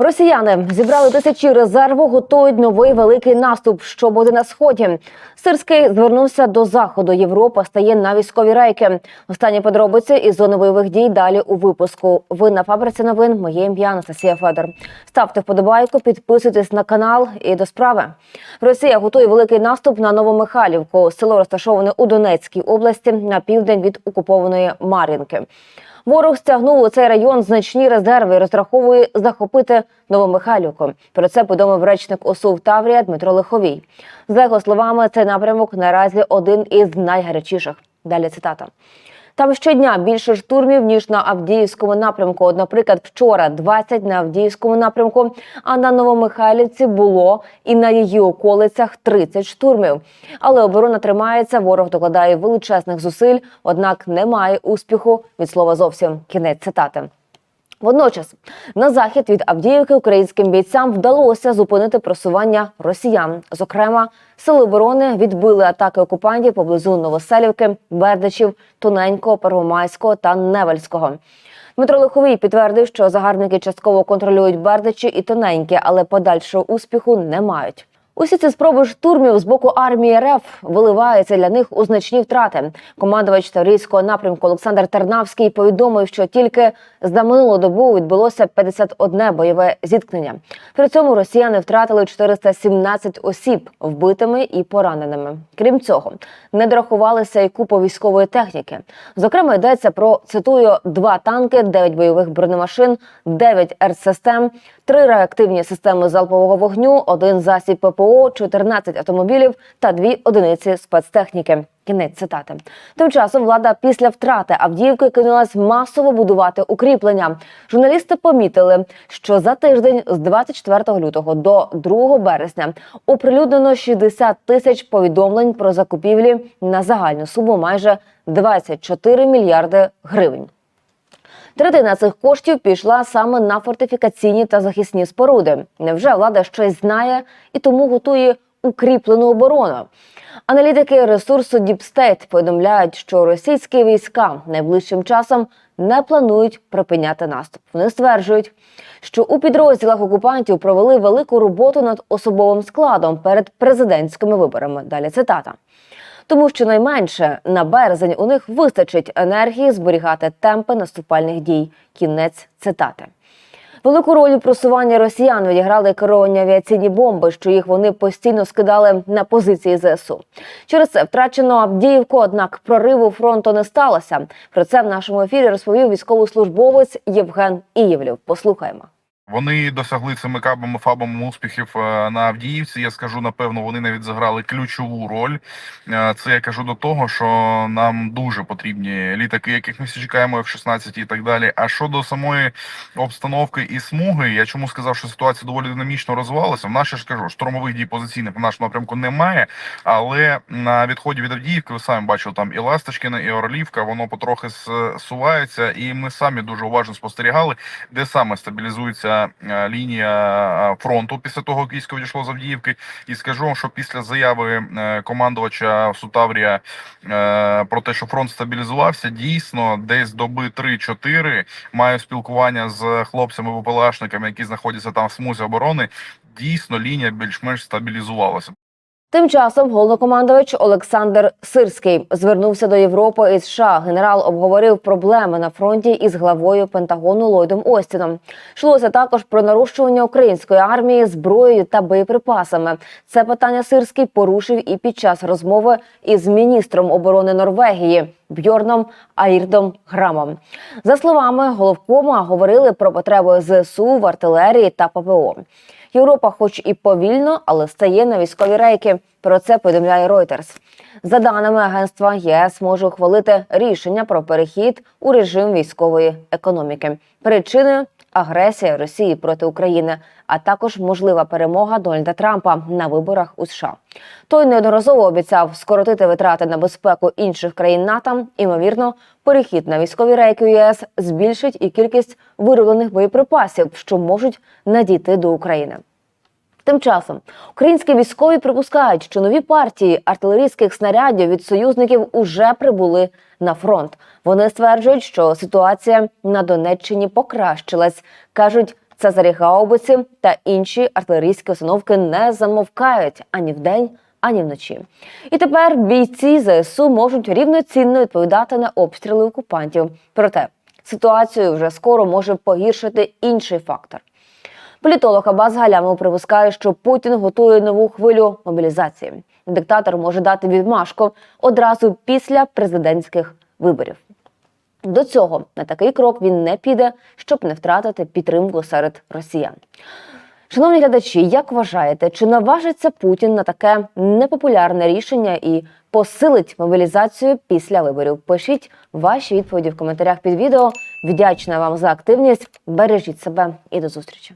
Росіяни зібрали тисячі резерву, готують новий великий наступ, що буде на сході. Сирський звернувся до заходу. Європа стає на військові рейки. Останні подробиці із зони бойових дій далі у випуску. Ви на фабриці новин. Моє ім'я Анастасія Федор. Ставте вподобайку, підписуйтесь на канал і до справи. Росія готує великий наступ на Новомихайлівку. Село розташоване у Донецькій області на південь від окупованої Мар'їнки. Ворог стягнув у цей район значні резерви і розраховує захопити Новомихайлівку. Про це повідомив речник ОСУ Таврія Дмитро Лиховій. За його словами, цей напрямок наразі один із найгарячіших. Далі цитата. Там щодня більше штурмів ніж на Авдіївському напрямку. От, наприклад, вчора 20 на Авдіївському напрямку, а на Новомихайлівці було і на її околицях 30 штурмів. Але оборона тримається. Ворог докладає величезних зусиль, однак немає успіху від слова зовсім. Кінець цитати. Водночас на захід від Авдіївки українським бійцям вдалося зупинити просування росіян. Зокрема, сили оборони відбили атаки окупантів поблизу Новоселівки, Бердичів, Тоненького, Первомайського та Невельського. Дмитро Лиховій підтвердив, що загарбники частково контролюють Бердичі і Тоненьке, але подальшого успіху не мають. Усі ці спроби штурмів з боку армії РФ виливаються для них у значні втрати. Командувач Таврійського напрямку Олександр Тернавський повідомив, що тільки за минулу добу відбулося 51 бойове зіткнення. При цьому росіяни втратили 417 осіб вбитими і пораненими. Крім цього, не дорахувалися і купа військової техніки. Зокрема, йдеться про цитую два танки, 9 бойових бронемашин, 9 артсистем, три реактивні системи залпового вогню, один засіб ППО, 14 автомобілів та дві одиниці спецтехніки. Кінець цитати. Тим часом влада після втрати Авдіївки кинулась масово будувати укріплення. Журналісти помітили, що за тиждень з 24 лютого до 2 березня оприлюднено 60 тисяч повідомлень про закупівлі на загальну суму майже 24 мільярди гривень. Третина цих коштів пішла саме на фортифікаційні та захисні споруди. Невже влада щось знає і тому готує укріплену оборону? Аналітики ресурсу State повідомляють, що російські війська найближчим часом не планують припиняти наступ. Вони стверджують, що у підрозділах окупантів провели велику роботу над особовим складом перед президентськими виборами. Далі цитата. Тому що найменше на березень у них вистачить енергії зберігати темпи наступальних дій. Кінець цитати. Велику роль у просуванні росіян відіграли керовані авіаційні бомби, що їх вони постійно скидали на позиції ЗСУ. Через це втрачено Авдіївку, однак прориву фронту не сталося. Про це в нашому ефірі розповів військовослужбовець Євген Ієвлів. Послухаємо. Вони досягли цими кабами фабами успіхів е, на Авдіївці. Я скажу, напевно, вони навіть заграли ключову роль. Е, Це я кажу до того, що нам дуже потрібні літаки, яких ми всі чекаємо, F-16 і так далі. А щодо самої обстановки і смуги, я чому сказав, що ситуація доволі динамічно розвивалася. В нас ще ж кажу, штурмових дій позиційних в нашому напрямку немає. Але на відході від Авдіївки, ви самі бачили, там і Ласточкіна, і Орлівка, воно потрохи зсувається, і ми самі дуже уважно спостерігали, де саме стабілізується е, лінія е, фронту після того, як військо відійшло з Авдіївки. І скажу вам, що після заяви е, командувача Сутаврія про те, що фронт стабілізувався, дійсно десь доби 3-4 маю спілкування з хлопцями ВПЛАшниками, які знаходяться там в смузі оборони. Дійсно, лінія більш-менш стабілізувалася. Тим часом головнокомандувач Олександр Сирський звернувся до Європи і США. Генерал обговорив проблеми на фронті із главою Пентагону Ллойдом Остіном. Йшлося також про нарощування української армії зброєю та боєприпасами. Це питання Сирський порушив і під час розмови із міністром оборони Норвегії Бьорном Аїрдом Грамом. За словами головкома, говорили про потребу ЗСУ в артилерії та ППО. Європа, хоч і повільно, але стає на військові рейки. Про це повідомляє Reuters. За даними агентства, ЄС може ухвалити рішення про перехід у режим військової економіки. Причиною агресія Росії проти України, а також можлива перемога Дональда Трампа на виборах у США. Той неодноразово обіцяв скоротити витрати на безпеку інших країн НАТО. Імовірно, перехід на військові рейки ЄС збільшить і кількість вироблених боєприпасів, що можуть надійти до України. Тим часом українські військові припускають, що нові партії артилерійських снарядів від союзників уже прибули на фронт. Вони стверджують, що ситуація на Донеччині покращилась. кажуть, Цезарі гаубиці та інші артилерійські установки не замовкають ані вдень, ані вночі. І тепер бійці ЗСУ можуть рівноцінно відповідати на обстріли окупантів. Проте ситуацію вже скоро може погіршити інший фактор. Політолог Абаз Галямов припускає, що Путін готує нову хвилю мобілізації. Диктатор може дати відмашку одразу після президентських виборів. До цього на такий крок він не піде, щоб не втратити підтримку серед росіян. Шановні глядачі, як вважаєте, чи наважиться Путін на таке непопулярне рішення і посилить мобілізацію після виборів? Пишіть ваші відповіді в коментарях під відео. Вдячна вам за активність. Бережіть себе і до зустрічі.